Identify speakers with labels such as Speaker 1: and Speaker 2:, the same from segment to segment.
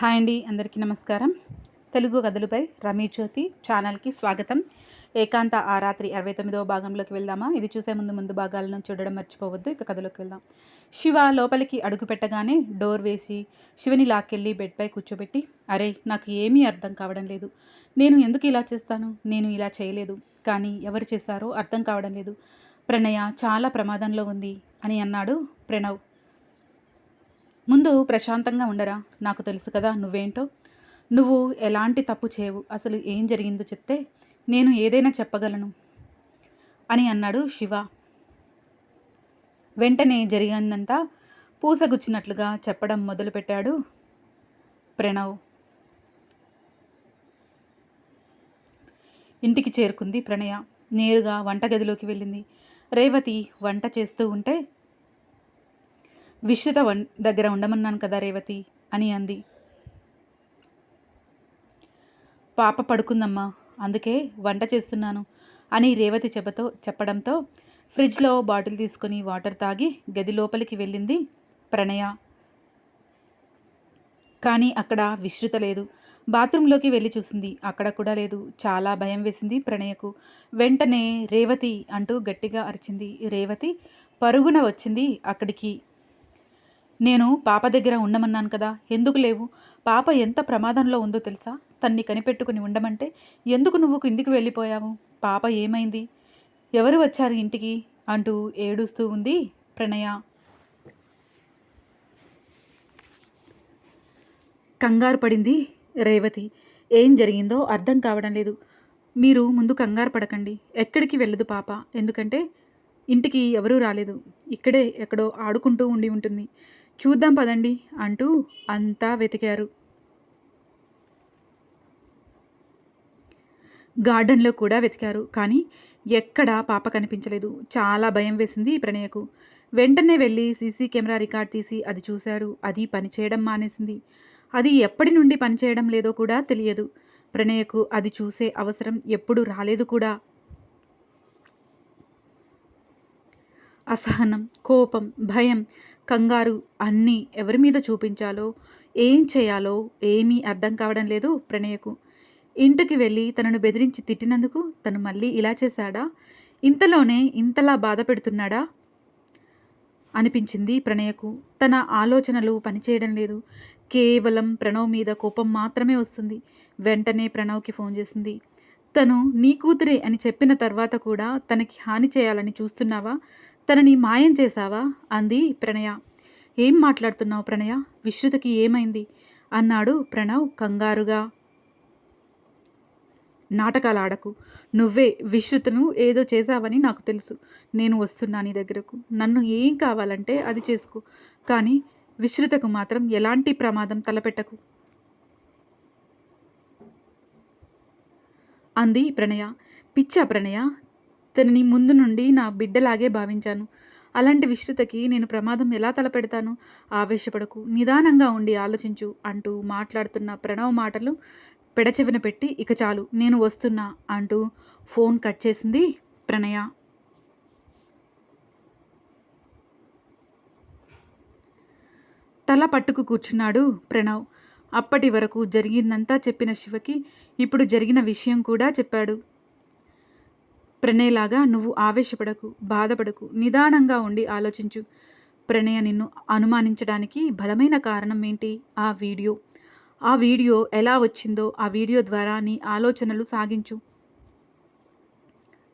Speaker 1: Hi అండి అందరికీ నమస్కారం. తెలుగు కథలపై రమీ జ్యోతి ఛానల్కి స్వాగతం. ఏకాంత ఆ రాత్రి అరవై తొమ్మిదవ భాగంలోకి వెళ్దామా? ఇది చూసే ముందు ముందు భాగాలను చూడడం మర్చిపోవద్దు ఇక కథలోకి వెళ్దాం. శివ లోపలికి అడుగు పెట్టగానే డోర్ వేసి శివని లాక్కెళ్ళి బెడ్పై కూర్చోబెట్టి అరే నాకు ఏమీ అర్థం కావడం లేదు. నేను ఎందుకు ఇలా చేస్తాను? నేను ఇలా చేయలేదు. కానీ ఎవరు చేశారో అర్థం కావడం లేదు. ప్రణయ చాలా ప్రమాదంలో ఉంది అని అన్నాడు ప్రణవ్. ముందు ప్రశాంతంగా ఉండరా? నాకు తెలుసు కదా నువ్వేంటో. నువ్వు ఎలాంటి తప్పు చేయవు. అసలు ఏం జరిగిందో చెప్తే నేను ఏదైనా చెప్పగలను అని అన్నాడు శివ. వెంటనే జరిగిందంతా పూసగుచ్చినట్లుగా చెప్పడం మొదలుపెట్టాడు ప్రణవ్. ఇంటికి చేరుకుంది ప్రణయ. నేరుగా వంటగదిలోకి వెళ్ళింది. రేవతి వంట చేస్తూ ఉంటే విశ్రుత వన్ దగ్గర ఉండమన్నాను కదా రేవతి? అని అంది. పాప పడుకుందమ్మా అందుకే వంట చేస్తున్నాను అని రేవతి చెప్పతో చెప్పడంతో ఫ్రిడ్జ్లో బాటిల్ తీసుకొని వాటర్ తాగి గది లోపలికి వెళ్ళింది ప్రణయ. కానీ అక్కడ విశ్రుత లేదు. బాత్రూంలోకి వెళ్ళి చూసింది. అక్కడ కూడా లేదు. చాలా భయం వేసింది ప్రణయకు. వెంటనే రేవతి అంటూ గట్టిగా అరిచింది. రేవతి పరుగున వచ్చింది అక్కడికి. నేను పాప దగ్గర ఉండమన్నాను కదా ఎందుకు లేవు? పాప ఎంత ప్రమాదంలో ఉందో తెలుసా? తన్ని కనిపెట్టుకుని ఉండమంటే ఎందుకు నువ్వు కిందికి వెళ్ళిపోయావు? పాప ఏమైంది? ఎవరు వచ్చారు ఇంటికి? అంటూ ఏడుస్తూ ఉంది ప్రణయ. కంగారు పడింది రేవతి. ఏం జరిగిందో అర్థం కావడం లేదు. మీరు ముందు కంగారు పడకండి. ఎక్కడికి వెళ్ళదు పాప. ఎందుకంటే ఇంటికి ఎవరూ రాలేదు. ఇక్కడే ఎక్కడో ఆడుకుంటూ ఉండి ఉంటుంది. చూద్దాం పదండి అంటూ అంతా వెతికారు. గార్డెన్లో కూడా వెతికారు కానీ ఎక్కడా పాప కనిపించలేదు. చాలా భయం వేసింది ప్రణయకు. వెంటనే వెళ్ళి సీసీ కెమెరా రికార్డ్ తీసి అది చూశారు. అది పనిచేయడం మానేసింది. అది ఎప్పటి నుండి పనిచేయడం లేదో కూడా తెలియదు. ప్రణయకు అది చూసే అవసరం ఎప్పుడు రాలేదు కూడా. అసహనం కోపం భయం కంగారు అన్నీ ఎవరి మీద చూపించాలో ఏం చేయాలో ఏమీ అర్థం కావడం లేదు ప్రణయకు. ఇంటికి వెళ్ళి తనను బెదిరించి తిట్టినందుకు తను మళ్ళీ ఇలా చేశాడా? ఇంతలోనే ఇంతలా బాధ పెడుతున్నాడా? అనిపించింది ప్రణయకు. తన ఆలోచనలు పనిచేయడం లేదు. కేవలం ప్రణవ్ మీద కోపం మాత్రమే వస్తుంది. వెంటనే ప్రణవ్కి ఫోన్ చేసింది. తను నీ కూతురే అని చెప్పిన తర్వాత కూడా తనకి హాని చేయాలని చూస్తున్నావా? తనని మాయం చేశావా? అంది ప్రణయ. ఏం మాట్లాడుతున్నావు ప్రణయ? విశ్రుతకి ఏమైంది? అన్నాడు ప్రణవ్ కంగారుగా. నాటకాలు ఆడకు నువ్వే విశ్రుతను ఏదో చేశావని నాకు తెలుసు. నేను వస్తున్నా నీ దగ్గరకు. నన్ను ఏం కావాలంటే అది చేసుకో. కానీ విశ్రుతకు మాత్రం ఎలాంటి ప్రమాదం తలపెట్టకు. అంది ప్రణయ. పిచ్చా ప్రణయ తనని ముందు నుండి నా బిడ్డలాగే భావించాను. అలాంటి విశ్రుతకి నేను ప్రమాదం ఎలా తలపెడతాను? ఆవేశపడకు నిదానంగా ఉండి ఆలోచించు అంటూ మాట్లాడుతున్న ప్రణవ్ మాటలు పెడచెవిన పెట్టి ఇక చాలు నేను వస్తున్నా అంటూ ఫోన్ కట్ చేసింది ప్రణయ. తల పట్టుకు కూర్చున్నాడు ప్రణవ్. అప్పటి వరకు జరిగిందంతా చెప్పిన శివకి ఇప్పుడు జరిగిన విషయం కూడా చెప్పాడు. ప్రణయలాగా నువ్వు ఆవేశపడకు బాధపడకు నిదానంగా ఉండి ఆలోచించు. ప్రణయ నిన్ను అనుమానించడానికి బలమైన కారణం ఏంటి? ఆ వీడియో. ఆ వీడియో ఎలా వచ్చిందో ఆ వీడియో ద్వారా నీ ఆలోచనలు సాగించు.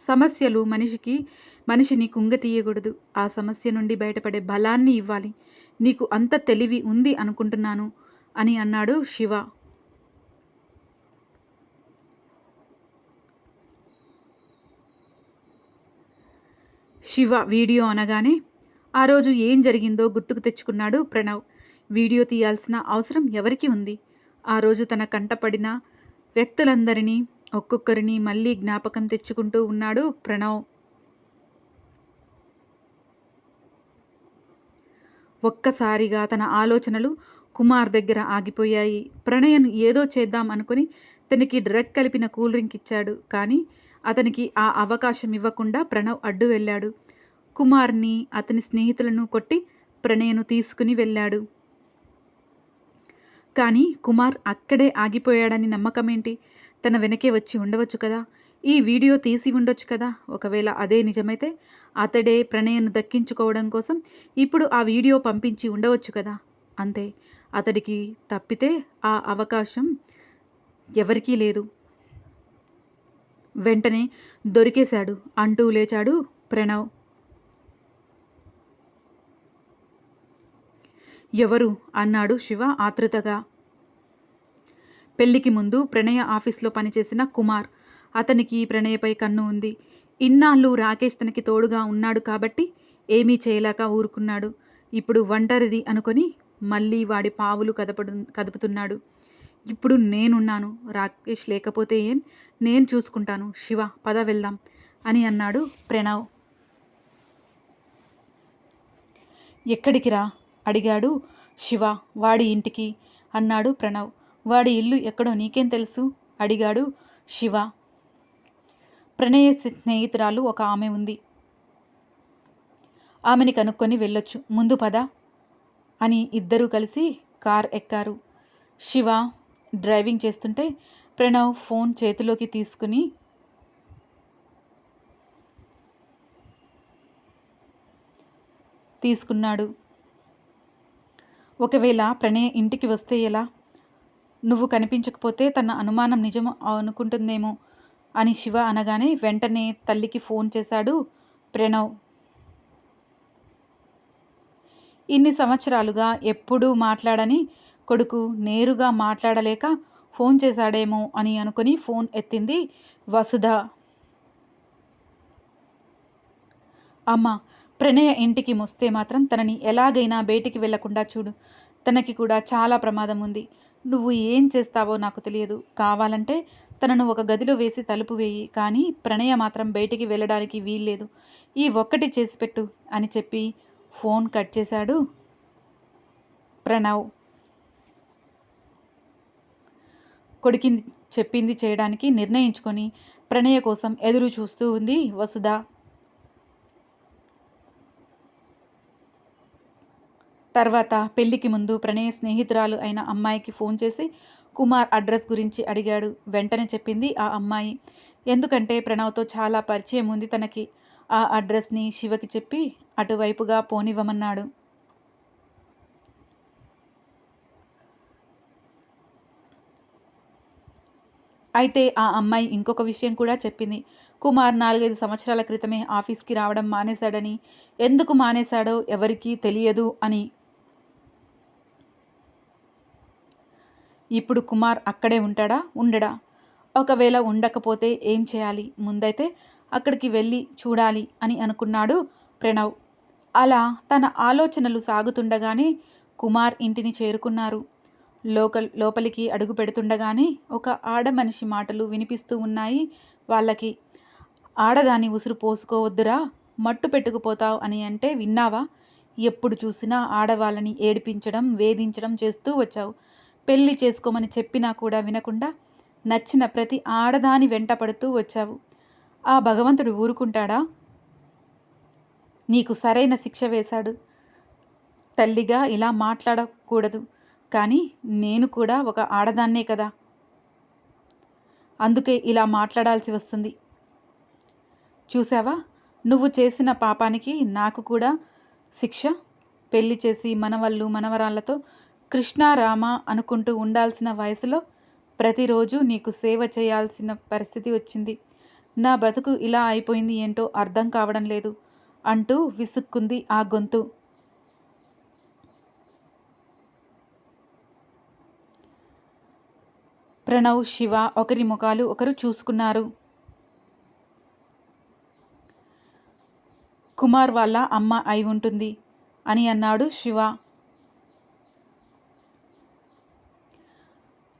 Speaker 1: సమస్యలు మనిషికి మనిషిని కుంగతీయకూడదు ఆ సమస్య నుండి బయటపడే బలాన్ని ఇవ్వాలి. నీకు అంత తెలివి ఉంది అనుకుంటున్నాను అని అన్నాడు శివ. శివ వీడియో అనగానే ఆ రోజు ఏం జరిగిందో గుర్తుకు తెచ్చుకున్నాడు ప్రణవ్. వీడియో తీయాల్సిన అవసరం ఎవరికి ఉంది? ఆ రోజు తన కంటపడిన వ్యక్తులందరినీ ఒక్కొక్కరిని మళ్ళీ జ్ఞాపకం తెచ్చుకుంటూ ఉన్నాడు ప్రణవ్. ఒక్కసారిగా తన ఆలోచనలు కుమార్ దగ్గర ఆగిపోయాయి. ప్రణయన్ ఏదో చేద్దాం అనుకుని తనకి డ్రగ్ కలిపిన కూల్ డ్రింక్ ఇచ్చాడు. కానీ అతనికి ఆ అవకాశం ఇవ్వకుండా ప్రణవ్ అడ్డు వెళ్ళాడు. కుమార్ని అతని స్నేహితులను కొట్టి ప్రణయను తీసుకుని వెళ్ళాడు. కానీ కుమార్ అక్కడే ఆగిపోయాడని నమ్మకం ఏంటి తన వెనకే వచ్చి ఉండవచ్చు కదా? ఈ వీడియో తీసి ఉండొచ్చు కదా? ఒకవేళ అదే నిజమైతే అతడే ప్రణయను దక్కించుకోవడం కోసం ఇప్పుడు ఆ వీడియో పంపించి ఉండవచ్చు కదా? అంతే. అతడికి తప్పితే ఆ అవకాశం ఎవరికీ లేదు. వెంటనే దొరికేశాడు అంటూ లేచాడు ప్రణవ్. ఎవరు? అన్నాడు శివ ఆతృతగా పెళ్ళికి ముందు ప్రణయ ఆఫీస్లో పనిచేసిన కుమార్. అతనికి ప్రణయపై కన్ను ఉంది. ఇన్నాళ్ళు రాకేష్ తనకి తోడుగా ఉన్నాడు కాబట్టి ఏమీ చేయలేక ఊరుకున్నాడు. ఇప్పుడు ఒంటరిది అనుకొని మళ్ళీ వాడి పావులు కదపడు కదుపుతున్నాడు. ఇప్పుడు నేనున్నాను. రాకేష్ లేకపోతే ఏం నేను చూసుకుంటాను. శివ పద వెళ్దాం అని అన్నాడు ప్రణవ్. ఎక్కడికి రా? అడిగాడు శివ. వాడి ఇంటికి అన్నాడు ప్రణవ్. వాడి ఇల్లు ఎక్కడో నీకేం తెలుసు? అడిగాడు శివ. ప్రణయ స్నేహితురాలు ఒక ఆమె ఉంది. ఆమెని కనుక్కొని వెళ్ళొచ్చు. ముందు పద అని ఇద్దరూ కలిసి కార్ ఎక్కారు. శివ డ్రైవింగ్ చేస్తుంటే ప్రణవ్ ఫోన్ చేతిలోకి తీసుకుని తీసుకున్నాడు. ఒకవేళ ప్రణయ్ ఇంటికి వస్తే ఎలా? నువ్వు కనిపించకపోతే తన అనుమానం నిజం అనుకుంటుందేమో అని శివ అనగానే వెంటనే తల్లికి ఫోన్ చేశాడు ప్రణవ్. ఇన్ని సంవత్సరాలుగా ఎప్పుడూ మాట్లాడని కొడుకు నేరుగా మాట్లాడలేక ఫోన్ చేశాడేమో అని అనుకుని ఫోన్ ఎత్తింది వసుధ. అమ్మ ప్రణయ ఇంటికి మొస్తే మాత్రం తనని ఎలాగైనా బయటికి వెళ్ళకుండా చూడు. తనకి కూడా చాలా ప్రమాదం ఉంది. నువ్వు ఏం చేస్తావో నాకు తెలియదు. కావాలంటే తనను ఒక గదిలో వేసి తలుపు వేయి కానీ ప్రణయ మాత్రం బయటికి వెళ్ళడానికి వీల్లేదు. ఈ ఒక్కటి చేసి పెట్టు అని చెప్పి ఫోన్ కట్ చేశాడు ప్రణవ్. కొడికింది చెప్పింది చేయడానికి నిర్ణయించుకొని ప్రణయ కోసం ఎదురు చూస్తూ ఉంది వసుధ. తర్వాత పెళ్ళికి ముందు ప్రణయ స్నేహితురాలు అయిన అమ్మాయికి ఫోన్ చేసి కుమార్ అడ్రస్ గురించి అడిగాడు. వెంటనే చెప్పింది ఆ అమ్మాయి. ఎందుకంటే ప్రణవ్తో చాలా పరిచయం ఉంది తనకి. ఆ అడ్రస్ని శివకి చెప్పి అటువైపుగా పోనివ్వమన్నాడు. అయితే ఆ అమ్మాయి ఇంకొక విషయం కూడా చెప్పింది. కుమార్ నాలుగైదు సంవత్సరాల క్రితమే ఆఫీస్కి రావడం మానేశాడని ఎందుకు మానేశాడో ఎవరికీ తెలియదు అని. ఇప్పుడు కుమార్ అక్కడే ఉంటాడా? ఉండడా? ఒకవేళ ఉండకపోతే ఏం చేయాలి? ముందైతే అక్కడికి వెళ్ళి చూడాలి అని అనుకున్నాడు ప్రణవ్. అలా తన ఆలోచనలు సాగుతుండగానే కుమార్ ఇంటిని చేరుకున్నారు. లోకల్ లోపలికి అడుగు పెడుతుండగానే ఒక ఆడ మనిషి మాటలు వినిపిస్తూ ఉన్నాయి. వాళ్ళకి ఆడదాని ఉసురు పోసుకోవద్దురా మట్టు పెట్టుకుపోతావు అని అంటే విన్నావా? ఎప్పుడు చూసినా ఆడవాళ్ళని ఏడిపించడం వేధించడం చేస్తూ వచ్చావు. పెళ్ళి చేసుకోమని చెప్పినా కూడా వినకుండా నచ్చిన ప్రతి ఆడదాని వెంట పడుతూ వచ్చావు. ఆ భగవంతుడు ఊరుకుంటాడా? నీకు సరైన శిక్ష వేశాడు. తల్లిగా ఇలా మాట్లాడకూడదు. కానీ నేను కూడా ఒక ఆడదాన్నే కదా. అందుకే ఇలా మాట్లాడాల్సి వస్తుంది. చూసావా నువ్వు చేసిన పాపానికి నాకు కూడా శిక్ష పెళ్ళి చేసి మనవళ్ళు మనవరాళ్ళతో కృష్ణారామ అనుకుంటూ ఉండాల్సిన వయసులో ప్రతిరోజు నీకు సేవ చేయాల్సిన పరిస్థితి వచ్చింది. నా బ్రతుకు ఇలా అయిపోయింది ఏంటో అర్థం కావడం లేదు అంటూ విసుక్కుంది ఆ గొంతు. ప్రణవ్ శివ ఒకరి ముఖాలు ఒకరు చూసుకున్నారు. కుమార్ వాళ్ళ అమ్మ అయి ఉంటుంది అని అన్నాడు శివ.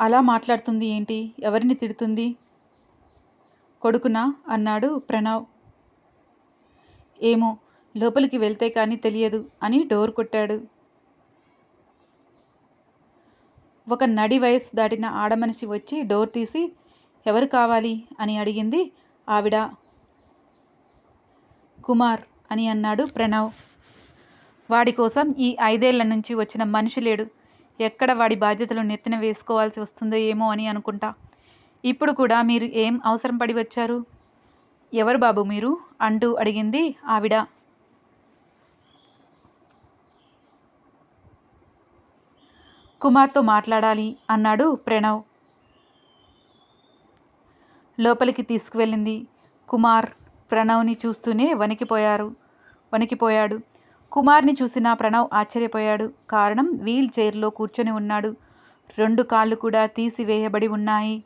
Speaker 1: అలా మాట్లాడుతుంది ఏంటి? ఎవరిని తిడుతుంది? కొడుకునా? అన్నాడు ప్రణవ్. ఏమో లోపలికి వెళ్తే కానీ తెలియదు అని డోర్ కొట్టాడు. ఒక నడి వయసు దాటిన ఆడమనిషి వచ్చి డోర్ తీసి ఎవరు కావాలి? అని అడిగింది ఆవిడ. కుమార్ అని అన్నాడు ప్రణవ్. వాడి కోసం ఈ ఐదేళ్ళ నుంచి వచ్చిన మనిషి లేడు. ఎక్కడ వాడి బాధ్యతలు నెత్తిన వేసుకోవాల్సి వస్తుందో ఏమో అని అనుకుంటా. ఇప్పుడు కూడా మీరు ఏం అవసరం పడి వచ్చారు? ఎవరు బాబు మీరు? అంటూ అడిగింది ఆవిడ. కుమార్తో మాట్లాడాలి అన్నాడు ప్రణవ్. లోపలికి తీసుకువెళ్ళింది కుమార్. ప్రణవ్ని చూస్తూనే వణికిపోయారు. వణికిపోయాడు. కుమార్ని చూసిన ప్రణవ్ ఆశ్చర్యపోయాడు. కారణం వీల్ చైర్లో కూర్చొని ఉన్నాడు. రెండు కాళ్ళు కూడా తీసివేయబడి ఉన్నాయి.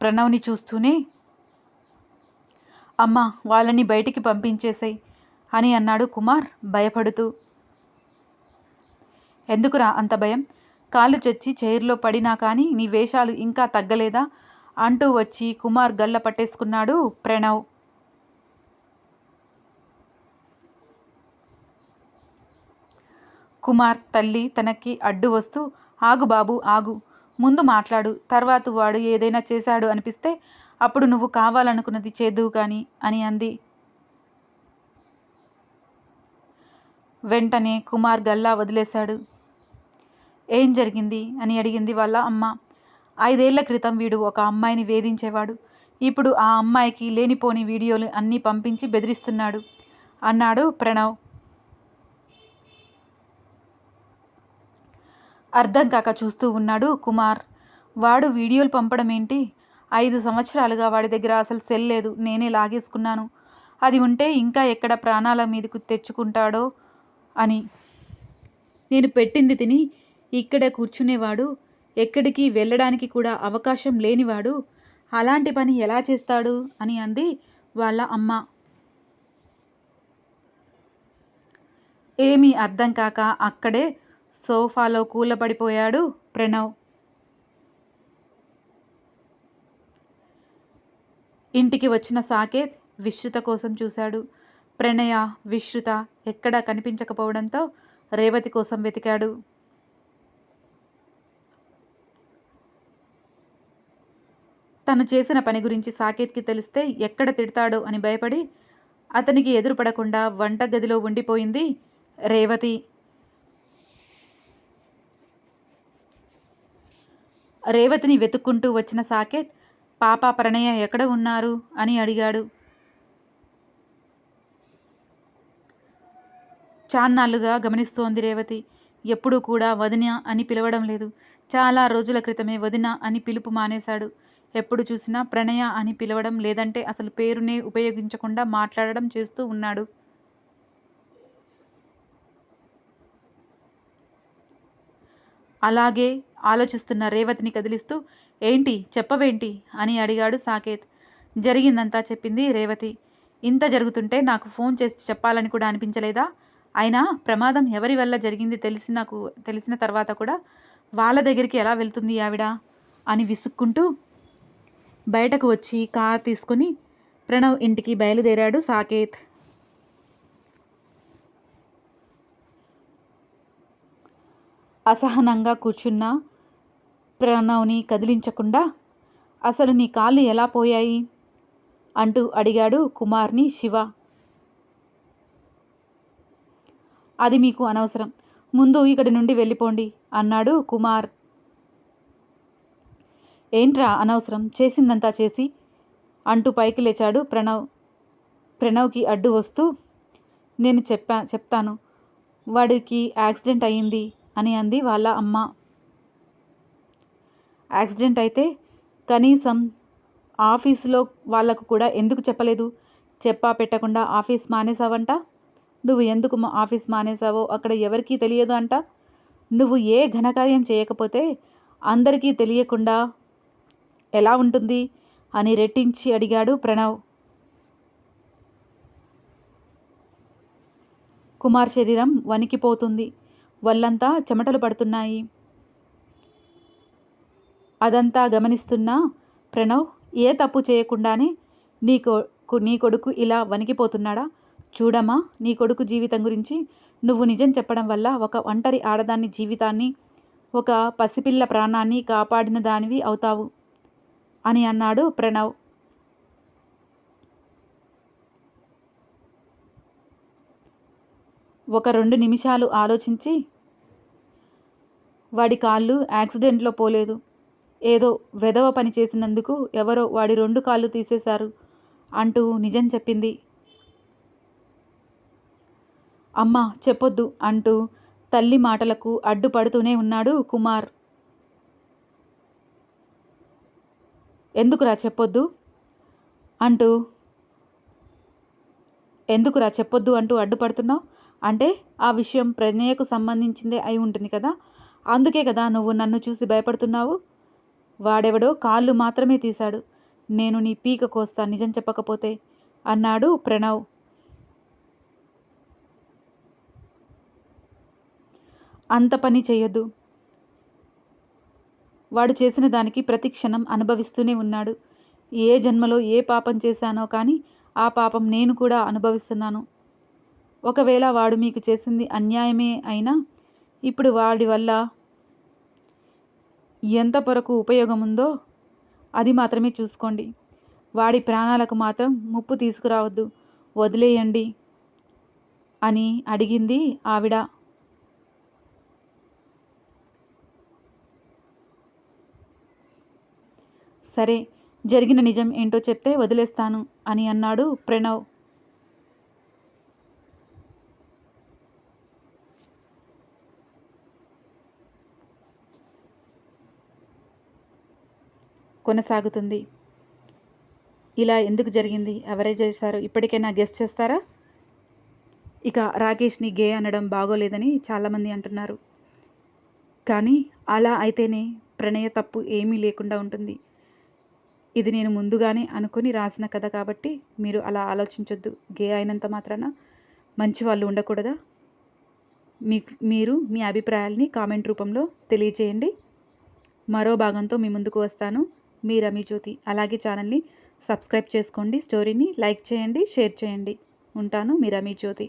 Speaker 1: ప్రణవ్ని చూస్తూనే అమ్మ వాళ్ళని బయటికి పంపించేసాయి అని అన్నాడు కుమార్ భయపడుతూ. ఎందుకురా అంత భయం? కాళ్ళు చచ్చి చైర్లో పడినా కానీ నీ వేషాలు ఇంకా తగ్గలేదా? అంటూ వచ్చి కుమార్ గల్ల పట్టేసుకున్నాడు ప్రణవ్. కుమార్ తల్లి తనకి అడ్డు వస్తూ ఆగు బాబు ఆగు. ముందు మాట్లాడు. తర్వాత వాడు ఏదైనా చేశాడు అనిపిస్తే అప్పుడు నువ్వు కావాలనుకున్నది చేదువు కానీ అని అంది. వెంటనే కుమార్ గల్లా వదిలేశాడు. ఏం జరిగింది అని అడిగింది వాళ్ళ అమ్మ. ఐదేళ్ళ క్రితం వీడు ఒక అమ్మాయిని వేధించేవాడు. ఇప్పుడు ఆ అమ్మాయికి లేనిపోని వీడియోలు అన్నీ పంపించి బెదిరిస్తున్నాడు. అన్నాడు ప్రణవ్. అర్థం కాక చూస్తూ ఉన్నాడు కుమార్. వాడు వీడియోలు పంపడం ఏంటి? ఐదు సంవత్సరాలుగా వాడి దగ్గర అసలు సెల్ లేదు. నేనే లాగేసుకున్నాను. అది ఉంటే ఇంకా ఎక్కడ ప్రాణాల మీదకు తెచ్చుకుంటాడో అని. నేను పెట్టింది తిని ఇక్కడే కూర్చునేవాడు ఎక్కడికి వెళ్ళడానికి కూడా అవకాశం లేనివాడు అలాంటి పని ఎలా చేస్తాడు అని అంది వాళ్ళ అమ్మ. ఏమీ అర్థం కాక అక్కడే సోఫాలో కూలపడిపోయాడు ప్రణవ్. ఇంటికి వచ్చిన సాకేత్ విశ్రుత కోసం చూశాడు. ప్రణయ విశ్రుత ఎక్కడా కనిపించకపోవడంతో రేవతి కోసం వెతికాడు. తను చేసిన పని గురించి సాకేత్కి తెలిస్తే ఎక్కడ తిడతాడో అని భయపడి అతనికి ఎదురుపడకుండా వంటగదిలో ఉండిపోయింది రేవతి. రేవతిని వెతుక్కుంటూ వచ్చిన సాకేత్ పాప ప్రణయ ఎక్కడ ఉన్నారు? అని అడిగాడు. చాన్నాళ్ళుగా గమనిస్తోంది రేవతి. ఎప్పుడూ కూడా వదిన అని పిలవడం లేదు. చాలా రోజుల క్రితమే వదిన అని పిలుపు మానేశాడు. ఎప్పుడు చూసినా ప్రణయ అని పిలవడం లేదంటే అసలు పేరునే ఉపయోగించకుండా మాట్లాడడం చేస్తూ ఉన్నాడు. అలాగే ఆలోచిస్తున్న రేవతిని కదిలిస్తూ ఏంటి? చెప్పవేంటి? అని అడిగాడు సాకేత్. జరిగిందంతా చెప్పింది రేవతి. ఇంత జరుగుతుంటే నాకు ఫోన్ చేసి చెప్పాలని కూడా అనిపించలేదా? అయినా ప్రమాదం ఎవరి వల్ల జరిగింది తెలిసి నాకు తెలిసిన తర్వాత కూడా వాళ్ళ దగ్గరికి ఎలా వెళ్తుంది ఆవిడ? అని విసుక్కుంటూ బయటకు వచ్చి కార్ తీసుకొని ప్రణవ్ ఇంటికి బయలుదేరాడు సాకేత్. అసహనంగా కూర్చున్న ప్రణవ్ని కదిలించకుండా అసలు నీ కాళ్ళు ఎలా పోయాయి? అంటూ అడిగాడు కుమార్ని శివ. అది మీకు అనవసరం. ముందు ఇక్కడి నుండి వెళ్ళిపోండి అన్నాడు కుమార్. ఏంట్రా అనవసరం? చేసిందంతా చేసి అంటూ పైకి లేచాడు ప్రణవ్. ప్రణవ్కి అడ్డు వస్తూ నేను చెప్పా చెప్తాను. వాడికి యాక్సిడెంట్ అయ్యింది అని అంది వాళ్ళ అమ్మ. యాక్సిడెంట్ అయితే కనీసం ఆఫీసులో వాళ్ళకు కూడా ఎందుకు చెప్పలేదు? చెప్పా పెట్టకుండా ఆఫీస్ మానేసావంట నువ్వు ఎందుకు ఆఫీస్ మానేసావో అక్కడ ఎవరికీ తెలియదు అంట? నువ్వు ఏ ఘనకార్యం చేయకపోతే అందరికీ తెలియకుండా ఎలా ఉంటుంది అని రెట్టించి అడిగాడు ప్రణవ్. కుమార్ శరీరం వణికిపోతుంది. వల్లంతా చెమటలు పడుతున్నాయి. అదంతా గమనిస్తున్న ప్రణవ్ ఏ తప్పు చేయకుండానే నీ కొ నీ కొడుకు ఇలా వణికిపోతున్నాడా? చూడమ్మా నీ కొడుకు జీవితం గురించి నువ్వు నిజం చెప్పడం వల్ల ఒక ఒంటరి ఆడదాన్ని జీవితాన్ని ఒక పసిపిల్ల ప్రాణాన్ని కాపాడిన దానివి అవుతావు. అని అన్నాడు ప్రణవ్. ఒక రెండు నిమిషాలు ఆలోచించి వాడి కాళ్ళు యాక్సిడెంట్లో పోలేదు. ఏదో వెధవ పని చేసినందుకు ఎవరో వాడి రెండు కాళ్ళు తీసేశారు అంటూ నిజం చెప్పింది. అమ్మ చెప్పొద్దు అంటూ తల్లి మాటలకు అడ్డుపడుతూనే ఉన్నాడు కుమార్. ఎందుకురా చెప్పొద్దు? అంటూ ఎందుకురా చెప్పొద్దు అంటూ అడ్డుపడుతున్నావు? అంటే ఆ విషయం ప్రణయకు సంబంధించిందే అయి ఉంటుంది కదా? అందుకే కదా నువ్వు నన్ను చూసి భయపడుతున్నావు? వాడెవడో కాళ్ళు మాత్రమే తీశాడు. నేను నీ పీక కోస్తా నిజం చెప్పకపోతే అన్నాడు ప్రణవ్. అంత పని చేయొద్దు వాడు చేసిన దానికి ప్రతి క్షణం అనుభవిస్తూనే ఉన్నాడు. ఏ జన్మలో ఏ పాపం చేశానో కానీ ఆ పాపం నేను కూడా అనుభవిస్తున్నాను. ఒకవేళ వాడు మీకు చేసింది అన్యాయమే అయినా ఇప్పుడు వాడి వల్ల ఎంత వరకు ఉపయోగం ఉందో అది మాత్రమే చూసుకోండి. వాడి ప్రాణాలకు మాత్రం ముప్పు తీసుకురావద్దు. వదిలేయండి అని అడిగింది ఆవిడ. సరే జరిగిన నిజం ఏంటో చెప్తే వదిలేస్తాను అని అన్నాడు ప్రణవ్. కొనసాగుతుంది. ఇలా ఎందుకు జరిగింది? ఎవరే చేశారు? ఇప్పటికైనా గెస్ట్ చేస్తారా? ఇక రాకేష్ని గే అనడం బాగోలేదని చాలామంది అంటున్నారు. కానీ అలా అయితేనే ప్రణయ తప్పు ఏమీ లేకుండా ఉంటుంది. ఇది నేను ముందుగానే అనుకుని రాసిన కథ కాబట్టి మీరు అలా ఆలోచించొద్దు. గే అయినంత మాత్రాన మంచి వాళ్ళు ఉండకూడదా? మీ మీరు మీ అభిప్రాయాల్ని కామెంట్ రూపంలో తెలియచేయండి. మరో భాగంతో మీ ముందుకు వస్తాను. మీ రమి జ్యోతి అలాగే ఛానల్ని సబ్స్క్రైబ్ చేసుకోండి. స్టోరీని లైక్ చేయండి షేర్ చేయండి. ఉంటాను మీ రమి జ్యోతి.